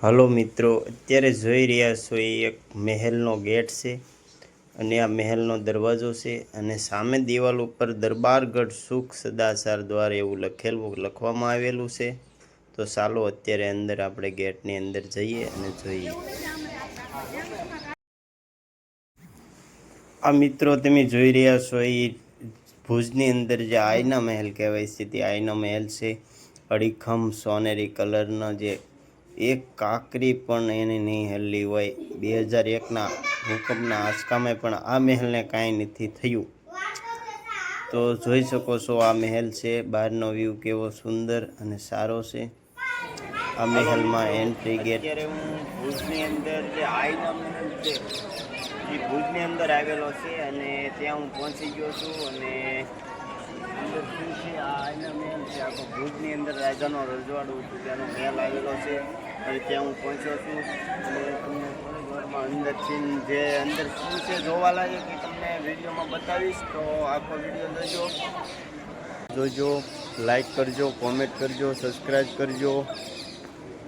Hello મિત્રો, અત્યારે જોઈ રહ્યા છો એ એક મહેલનો ગેટ છે અને આ મહેલનો દરવાજો છે અને સામે દિવાલ ઉપર દરબારગઢ સુખ સદાચાર દ્વારા એવું લખેલું, લખવામાં આવેલું છે. તો ચાલો અત્યારે અંદર આપણે ગેટની અંદર જઈએ અને જોઈએ. આ મિત્રો, તમે જોઈ રહ્યા છો એ ભુજની અંદર જે આયના મહેલ કહેવાય છે, તે આયના મહેલ છે. અડીખમ સોનેરી કલરનો જે એક કાંકરી પણ એને નહીં હલ્લી હોય. બે હજાર એકના ભૂકંપના આંચકામાં પણ આ મહેલને કાંઈ નથી થયું. તો જોઈ શકો છો આ મહેલ છે. બહારનો વ્યૂ કેવો સુંદર અને સારો છે. આ મહેલમાં એન્ટ્રી ગેટ હું ભુજની અંદર જે આઈના મહેલ છે, એ ભુજની અંદર આવેલો છે અને ત્યાં હું પહોંચી ગયો છું અને અંદર શું છે? આ આઈના મહેલ છે. આખો ભુજની અંદર રાજાનો રજવાડું, ત્યાંનો મહેલ આવેલો છે. અને ત્યાં હું પહોંચ્યો છું અને તમને વારમાં અંદરથી જે અંદર શું છે જોવા લાગે કે તમને વિડીયોમાં બતાવીશ, તો આખો વીડિયો જોજો. જોજો લાઈક કરજો કોમેન્ટ કરજો સબસ્ક્રાઈબ કરજો.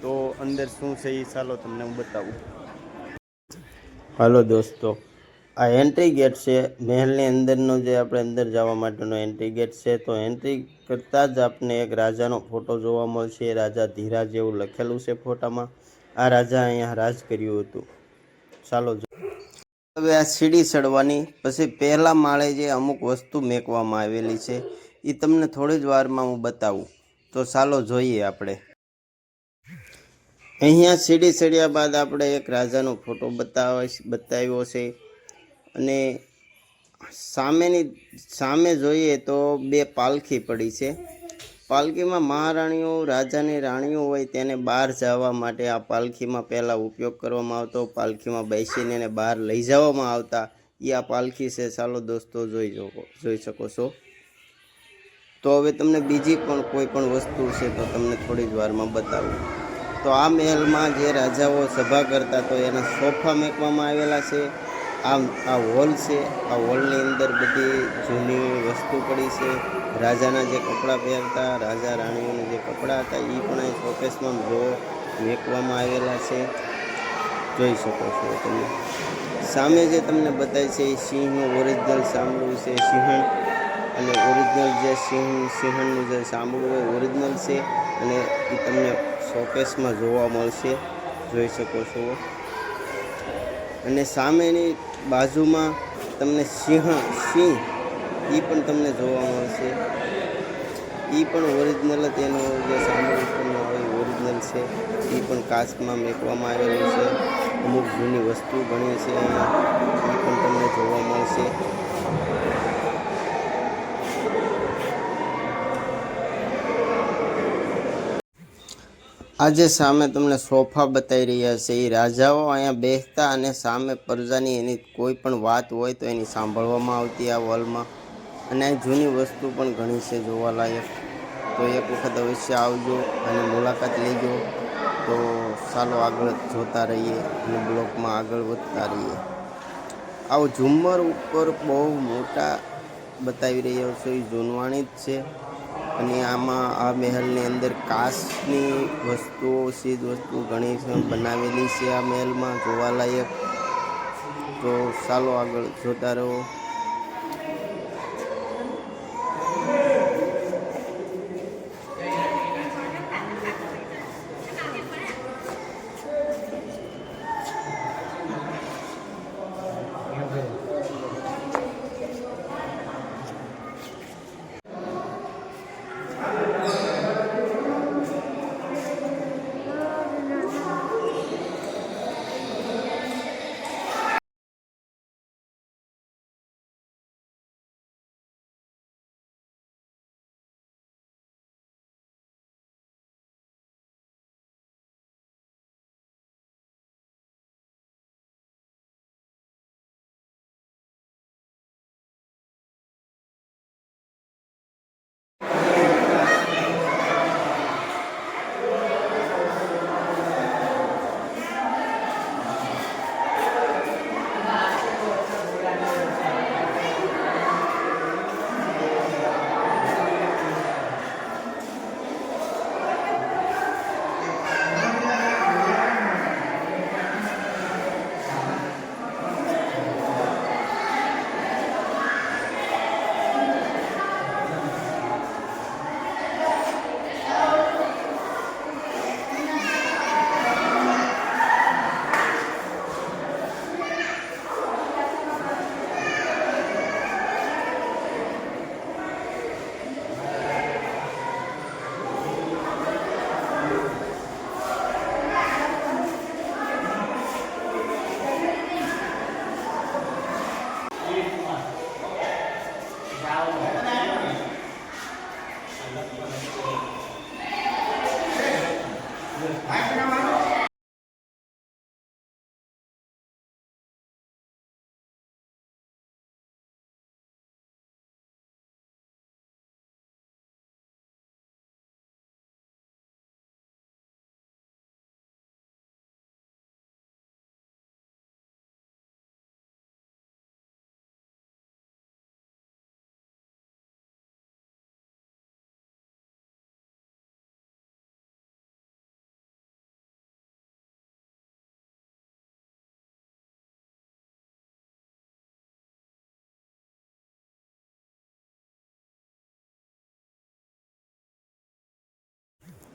તો અંદર શું છે એ ચાલો તમને હું બતાવું. હાલો દોસ્તો. આ એન્ટ્રી ગેટ છે, મહેલની અંદરનો જે આપણે અંદર જવા માટેનો એન્ટ્રી ગેટ છે, તો એન્ટ્રી કરતાં જ આપને એક રાજાનો ફોટો જોવા મળશે. રાજા ધીરાજ એવું લખેલું છે ફોટામાં આ રાજા અહીંયા રાજ કર્યું હતું. ચાલો હવે આ સીડી ચડવાની, પછી પહેલા માળે જે અમુક વસ્તુ મેકવામાં આવેલી છે એ તમને થોડી જ વારમાં હું બતાવું. તો ચાલો જોઈએ આપણે. અહીંયા સીડી ચડ્યા બાદ આપણે એક રાજાનો ફોટો બતાવે બતાવ્યો છે. અને સામેની, સામે જોઈએ તો બે પાલખી પડી છે. પાલખીમાં મહારાણીઓ, રાજાની રાણીઓ હોય તેને બહાર જવા માટે આ પાલખીમાં પહેલાં ઉપયોગ કરવામાં આવતો, પાલખીમાં બેસીને એને બહાર લઈ જવામાં આવતા. એ આ પાલખી છે. ચાલો દોસ્તો જોઈ શકો જોઈ શકો છો. તો હવે તમને બીજી પણ કોઈ પણ વસ્તુ છે તો તમને થોડી જ વારમાં બતાવું. તો આ મહેલમાં જે રાજાઓ સભા કરતા તો એના સોફા મેકવામાં આવેલા છે. આ આ હોલ છે, આ હોલની અંદર બધી જૂની વસ્તુ પડી છે. રાજાના જે કપડાં પહેરતા, રાજા રાણીઓના જે કપડાં હતા એ પણ અહીં શોકેસમાં જો મેકવામાં આવેલા છે. જોઈ શકો છો તમે. સામે જે તમને બતાય છે એ સિંહનું ઓરિજિનલ સાંભળવું છે, સિંહણ. અને ઓરિજિનલ જે સિંહ, સિંહણનું જે સાંભળવું હોય ઓરિજિનલ છે. અને એ તમને શોકેસમાં જોવા મળશે. જોઈ શકો છો. અને સામેની બાજુમાં તમને સિંહ સિંહ એ પણ તમને જોવા મળશે. એ પણ ઓરિજિનલ જ એનો જે સાંભળવું હોય ઓરિજિનલ છે. એ પણ કાચમાં મેકવામાં આવેલું છે. અમુક જૂની વસ્તુ ઘણી છે અહીંયા. એ પણ તમને જોવા મળશે. આજે સામે તમને સોફા બતાવી રહ્યા છે. એ રાજાઓ અહીંયા બેસતા અને સામે પ્રજાની એની કોઈ પણ વાત હોય તો એની સાંભળવામાં આવતી આ વોલમાં. અને આ જૂની વસ્તુ પણ ઘણી છે જોવાલાયક. તો એક વખત અવશ્ય આવજો અને મુલાકાત લેજો. તો ચાલો આગળ જોતા રહીએ અને બ્લોકમાં આગળ વધતા રહીએ. આવો ઝુમ્મર ઉપર બહુ મોટા બતાવી રહ્યો છે. એ જૂનવાણી જ છે. અને આમાં આ મહેલની અંદર કાચની વસ્તુઓ, સીધ વસ્તુઓ ઘણી બનાવેલી છે આ મહેલમાં, જોવાલાયક. તો ચાલો આગળ જોતા રહો.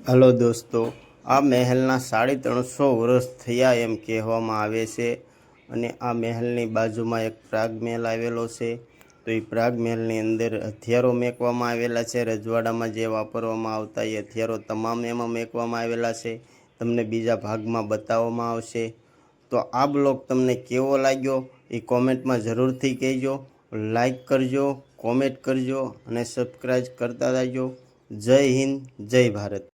હલો દોસ્તો, આ મહેલના સાડી ત્રણસો વર્ષ થયા એમ કહેવામાં આવે છે અને આ મહેલની બાજુમાં એક પ્રાગ મહેલ આવેલો છે. તો એ પ્રાગ મહેલની અંદર હથિયારો મેકવામાં આવેલા છે. રજવાડામાં જે વાપરવામાં આવતા એ હથિયારો તમામ એમાં મેકવામાં આવેલા છે. તમને બીજા ભાગમાં બતાવવામાં આવશે. તો આ બ્લોગ તમને કેવો લાગ્યો એ કોમેન્ટમાં જરૂરથી કહેજો. લાઈક કરજો, કોમેન્ટ કરજો અને સબસ્ક્રાઈબ કરતા રહેજો. જય હિન્દ, જય ભારત.